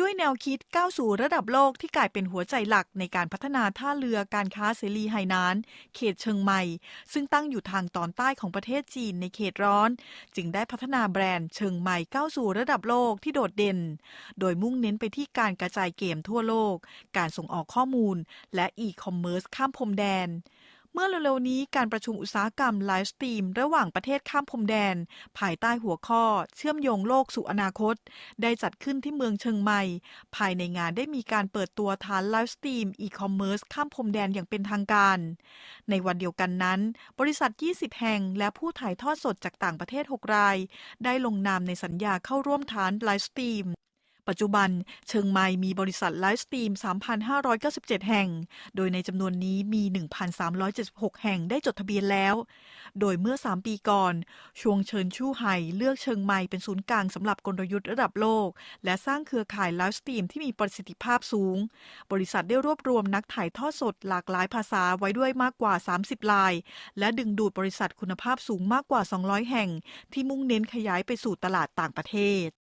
ด้วยแนวคิดก้าวสู่ระดับโลกที่กลายเป็นหัวใจหลักในการพัฒนาท่าเรือการค้าเสรีไหหนาน เขตเชิงใหม่ ซึ่งตั้งอยู่ทางตอนใต้ของประเทศจีนในเขตร้อน จึงได้พัฒนาแบรนด์เชิงใหม่ก้าวสู่ระดับโลกที่โดดเด่น โดยมุ่งเน้นไปที่การกระจายเกมทั่วโลก การส่งออกข้อมูล และอีคอมเมิร์ซข้ามพรมแดน เมื่อเร็วๆนี้การประชุมอุตสาหกรรมไลฟ์สตรีม ระหว่างประเทศข้ามพรมแดน ภายใต้หัวข้อ เชื่อมโยงโลกสู่อนาคต ได้จัดขึ้นที่เมืองเชียงใหม่ ภายในงานได้มีการเปิดตัวฐานไลฟ์สตรีมอีคอมเมิร์ซข้ามพรมแดนอย่างเป็นทางการ ในวันเดียวกันนั้น บริษัท 20 แห่ง และผู้ถ่ายทอดสดจากต่างประเทศ 6 ราย ได้ลงนามในสัญญาเข้าร่วมฐานไลฟ์สตรีม ปัจจุบันเชียงใหม่มีบริษัทไลฟ์สตรีม 3,597 แห่ง โดยในจำนวนนี้มี 1,376 แห่งได้จดทะเบียนแล้ว โดยเมื่อ 3 ปีก่อน ชวงเชิญชู่ไห่เลือกเชียงใหม่เป็นศูนย์กลางสำหรับกลยุทธ์ระดับโลก และสร้างเครือข่ายไลฟ์สตรีมที่มีประสิทธิภาพสูง บริษัทได้รวบรวมนักถ่ายทอดสดหลากหลายภาษาไว้ด้วยมากกว่า 30 ลาย และดึงดูดบริษัทคุณภาพสูงมากกว่า 200 แห่ง ที่มุ่งเน้นขยายไปสู่ตลาดต่างประเทศ